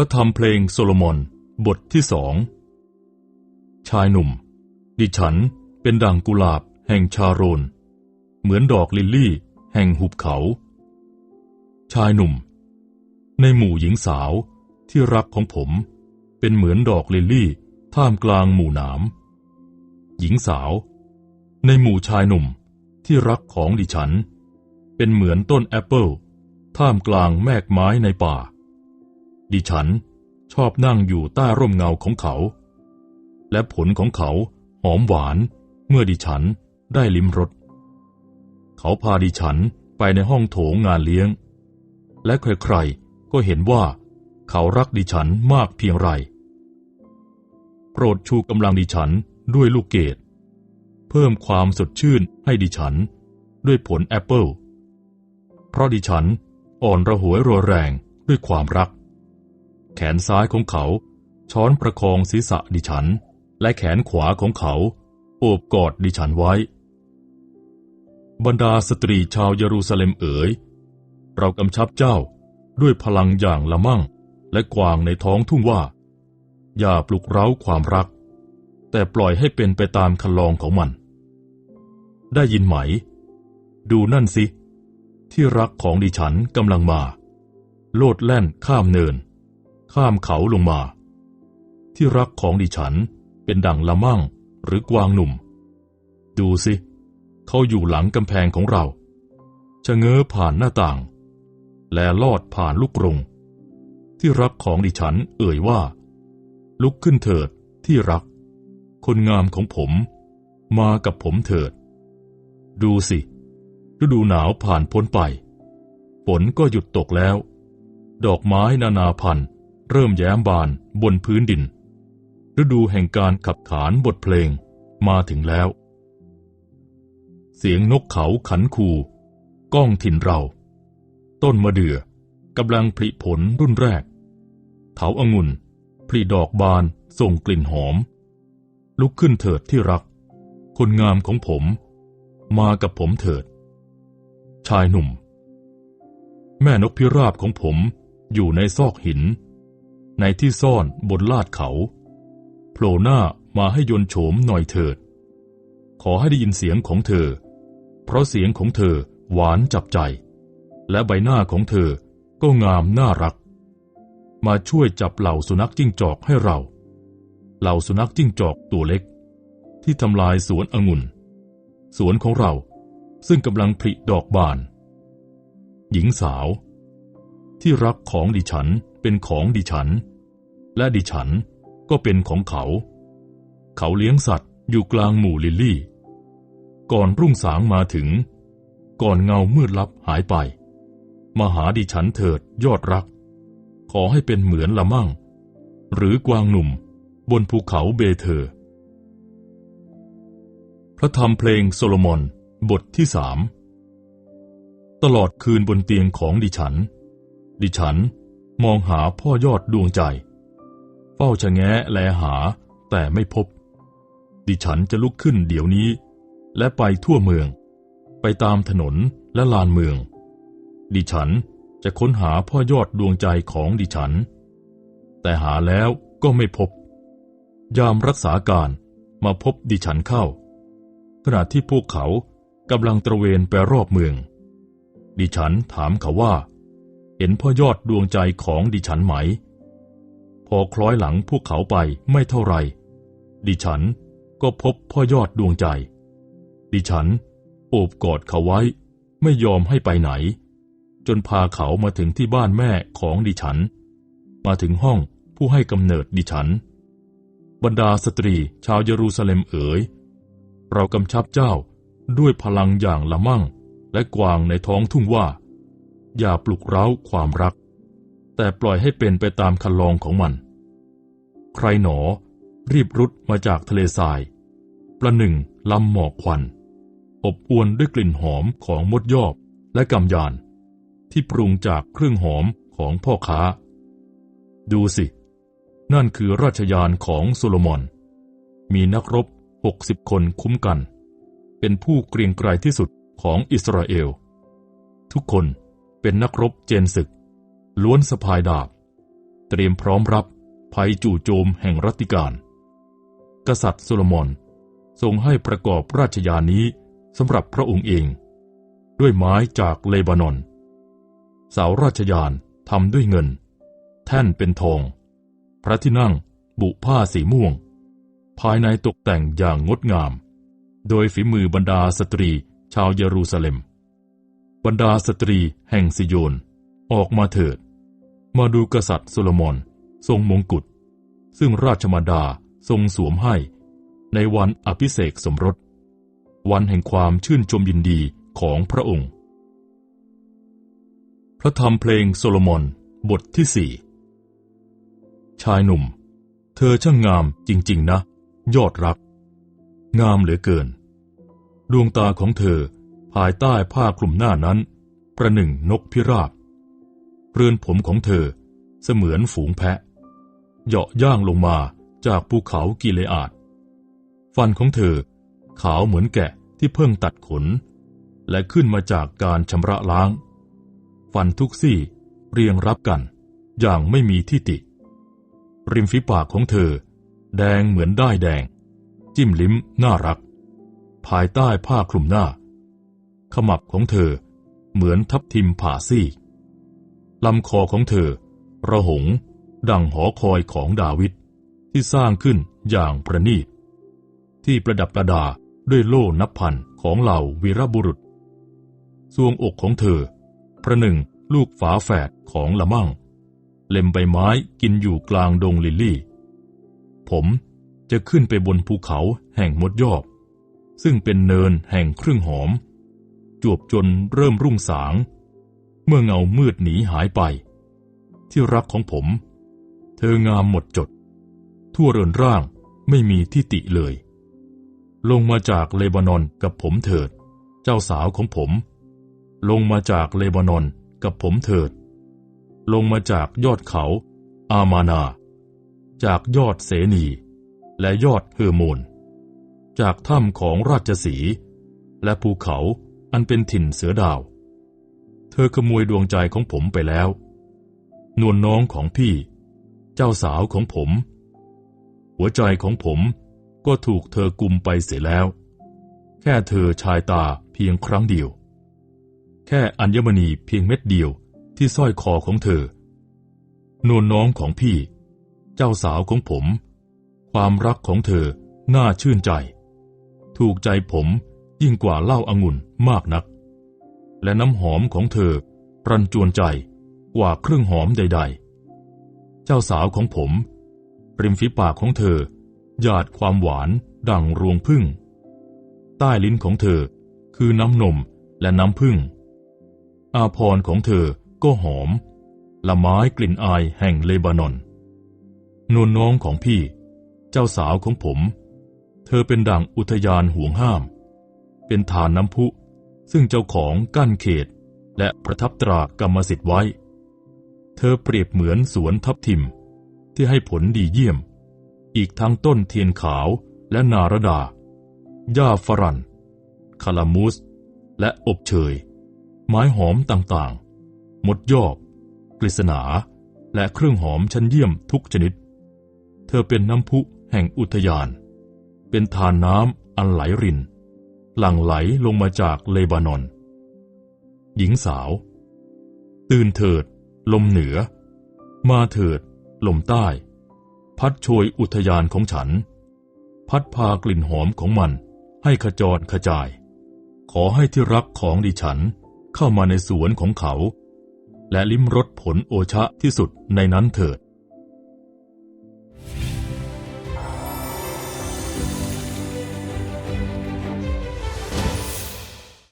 พระธรรมเพลงโซโลมอน บทที่สอง ชายหนุ่ม ดิฉันเป็นดังกุหลาบแห่งชาโรน เหมือนดอกลิลลี่ แห่งหุบเขา ชายหนุ่ม ในหมู่หญิงสาวที่รักของผม เป็นเหมือนดอกลิลลี่ ท่ามกลางหมู่หนาม หญิงสาว ในหมู่ชายหนุ่มที่รักของดิฉัน เป็นเหมือนต้นแอปเปิลท่ามกลางแมกไม้ในป่า ดิฉันชอบนั่งอยู่ใต้ร่มเงาของเขา และผลของเขาหอมหวานเมื่อดิฉันได้ลิ้มรส เขาพาดิฉันไปในห้องโถงงานเลี้ยง และใครๆก็เห็นว่า เขารักดิฉันมากเพียงไรโปรดชูกำลังดิฉันด้วยลูกเกดเพิ่มความสดชื่นให้ดิฉันด้วยผลแอปเปิลเพราะดิฉันอ่อนระหวยรัวแรงด้วยความรัก แขนซ้ายของเขา ช้อนประคองศีรษะดิฉัน และแขนขวาของเขาโอบกอดดิฉันไว้ บรรดาสตรีชาวเยรูซาเล็มเอ๋ย เรากำชับเจ้าด้วยพลังอย่างละมั่งและกวางในท้องทุ่งว่า อย่าปลุกเร้าความรัก แต่ปล่อยให้เป็นไปตามคันลองของมัน ได้ยินไหม ดูนั่นสิ ที่รักของดิฉันกำลังมา โลดแล่นข้ามเนิน ข้ามเขาลงมา ที่รักของดิฉันเป็นดั่งละมั่งหรือกวางหนุ่ม ดูสิ เขาอยู่หลังกำแพงของเราชะเง้อผ่านหน้าต่าง และลอดผ่านลูกกรง ที่รักของดิฉันเอ่ยว่า ลุกขึ้นเถิดที่รัก คนงามของผม มากับผมเถิด ดูสิ ฤดูหนาวผ่านพ้นไป ฝนก็หยุดตกแล้ว ดอกไม้นานาพันธุ์ เริ่มแย้มบานบนพื้นดิน ฤดูแห่งการขับขานบทเพลงมาถึงแล้ว เสียงนกเขาขันคูก้องถิ่นเรา ต้นมะเดื่อกำลังผลิผลรุ่นแรก เถาอางุ่นผลิดอกบานส่งกลิ่นหอม ลุกขึ้นเถิดที่รัก คนงามของผม มากับผมเถิด ชายหนุ่ม แม่นกพิราบของผมอยู่ในซอกหิน ในที่ซ่อนบนลาดเขา โผล่หน้ามาให้ยนโฉมหน่อยเถิด ขอให้ได้ยินเสียงของเธอ เพราะเสียงของเธอหวานจับใจ และใบหน้าของเธอก็งามน่ารัก มาช่วยจับเหล่าสุนัขจิ้งจอกให้เรา เหล่าสุนัขจิ้งจอกตัวเล็ก ที่ทำลายสวนองุ่น สวนของเราซึ่งกำลังผลิดอกบาน หญิงสาว ที่รักของดิฉัน เป็นของดิฉัน และดิฉันก็เป็นของเขา เขาเลี้ยงสัตว์อยู่กลางหมู่ลิลลี่ ก่อนรุ่งสางมาถึง ก่อนเงามืดลับหายไป มาหาดิฉันเถิดยอดรัก ขอให้เป็นเหมือนละมั่ง หรือกวางหนุ่มบนภูเขาเบเธอ พระธรรมเพลงโซโลมอนบทที่สามตลอดคืนบนเตียงของดิฉัน ดิฉัน มองหาพ่อยอดดวงใจ เฝ้าชะแงะแลหาแต่ไม่พบ ดิฉันจะลุกขึ้นเดี๋ยวนี้ และไปทั่วเมือง ไปตามถนนและลานเมือง ดิฉันจะค้นหาพ่อยอดดวงใจของดิฉัน แต่หาแล้วก็ไม่พบ ยามรักษาการมาพบดิฉันเข้า ขณะที่พวกเขากำลังตระเวนไปรอบเมือง ดิฉันถามเขาว่า เห็นพ่อยอดดวงใจของดิฉันไหม พอคล้อยหลังพวกเขาไปไม่เท่าไร ดิฉันก็พบพ่อยอดดวงใจ ดิฉันโอบกอดเขาไว้ ไม่ยอมให้ไปไหน จนพาเขามาถึงที่บ้านแม่ของดิฉัน มาถึงห้องผู้ให้กำเนิดดิฉัน บรรดาสตรีชาวเยรูซาเล็มเอ๋ย เรากำชับเจ้าด้วยพลังอย่างละมั่งและกวางในท้องทุ่งว่า อย่าปลุกเร้าความรัก แต่ปล่อยให้เป็นไปตามคันลองของมัน ใครหนอ รีบรุดมาจากทะเลทราย ประหนึ่งลำหมอกควัน อบอวนด้วยกลิ่นหอมของมดยอบและกำยาน ที่ปรุงจากเครื่องหอมของพ่อค้า ดูสิ นั่นคือราชยานของโซโลมอน มีนักรบหกสิบคนคุ้มกัน เป็นผู้เกรียงไกรที่สุดของอิสราเอล ทุกคน เป็นนักรบเจนศึก ล้วนสะพายดาบ เตรียมพร้อมรับภัยจู่โจมแห่งรัตติการ กษัตริย์โซโลมอนทรงให้ประกอบราชยานนี้สำหรับพระองค์เอง ด้วยไม้จากเลบานอน เสาราชยานทำด้วยเงิน แท่นเป็นทอง พระที่นั่งบุผ้าสีม่วง ภายในตกแต่งอย่างงดงาม โดยฝีมือบรรดาสตรีชาวเยรูซาเล็ม บรรดาสตรีแห่งซิโยน ออกมาเถิด มาดูกษัตริย์โซโลมอน ทรงมงกุฎซึ่งราชมาดาทรงสวมให้ ในวันอภิเษกสมรส วันแห่งความชื่นชมยินดีของพระองค์ พระธรรมเพลงโซโลมอนบทที่สี่ชายหนุ่ม เธอช่างงามจริง ๆ นะ ยอดรัก งามเหลือเกิน ดวงตาของเธอ ภายใต้ผ้าคลุมหน้านั้น ประหนึ่งนกพิราบ เรือนผมของเธอเสมือนฝูงแพะ เหาะย่างลงมาจากภูเขากิเลอาดฟันของเธอ ขาวเหมือนแกะที่เพิ่งตัดขน และขึ้นมาจากการชำระล้าง ฟันทุกซี่เรียงรับกัน อย่างไม่มีที่ติ ริมฝีปากของเธอ แดงเหมือนได้แดง จิ้มลิ้มน่ารัก ภายใต้ผ้าคลุมหน้า ขมับของเธอ เหมือนทับทิมผ่าซี่ลำคอของเธอ ระหง ดังหอคอยของดาวิดที่สร้างขึ้นอย่างประณีต ที่ประดับประดาด้วยโล่นับพันของเหล่าวีรบุรุษทรวงอกของเธอ ประหนึ่งลูกฝาแฝดของละมั่ง เล็มใบไม้กินอยู่กลางดงลิลลี่ ผมจะขึ้นไปบนภูเขาแห่งมดยอบ ซึ่งเป็นเนินแห่งเครื่องหอม จวบจนเริ่มรุ่งสาง เมื่อเงามืดหนีหายไป ที่รักของผม เธองามหมดจด ทั่วเรือนร่างไม่มีที่ติเลย ลงมาจากเลบานอนกับผมเถิด เจ้าสาวของผม ลงมาจากเลบานอนกับผมเถิด ลงมาจากยอดเขา อามานา จากยอดเสนี และยอดเฮอร์โมน จากถ้ำของราชสี และภูเขา อันเป็นถิ่นเสือดาว เธอขโมยดวงใจของผมไปแล้ว นวลน้องของพี่ เจ้าสาวของผม หัวใจของผมก็ถูกเธอกุมไปเสียแล้ว แค่เธอชายตาเพียงครั้งเดียว แค่อัญมณีเพียงเม็ดเดียวที่สร้อยคอของเธอ นวลน้องของพี่ เจ้าสาวของผม ความรักของเธอน่าชื่นใจ ถูกใจผม ยิ่งกว่าเหล้าอางุ่นมากนัก และน้ำหอมของเธอรันจวนใจกว่าเครื่องหอมใด ๆ เจ้าสาวของผมริมฝีปากของเธอหยาดความหวานดังรวงพึ่ง ใต้ลิ้นของเธอคือน้ำนมและน้ำพึ่ง อาพรของเธอก็หอม ละไม้กลิ่นอายแห่งเลบานอนนวลน้องของพี่ เจ้าสาวของผม เธอเป็นดั่งอุทยานห่วงห้าม เป็นฐานน้ำพุ ซึ่งเจ้าของกั้นเขต และประทับตรากรรมสิทธิ์ไว้ เธอเปรียบเหมือนสวนทับทิม ที่ให้ผลดีเยี่ยม อีกทั้งต้นเทียนขาวและนารดาหญ้าฝรั่นคาลามูส และอบเชย ไม้หอมต่างๆ มดยอบกฤษณา และเครื่องหอมชั้นเยี่ยมทุกชนิด เธอเป็นน้ำพุแห่งอุทยาน เป็นทานน้ำอันไหลริน หลั่งไหลลงมาจากเลบานอน หญิงสาว ตื่นเถิด ลมเหนือ มาเถิด ลมใต้ พัดโชยอุทยานของฉัน พัดพากลิ่นหอมของมันให้ขจรขจาย ขอให้ที่รักของดิฉันเข้ามาในสวนของเขา และลิ้มรสผลโอชะที่สุดในนั้นเถิด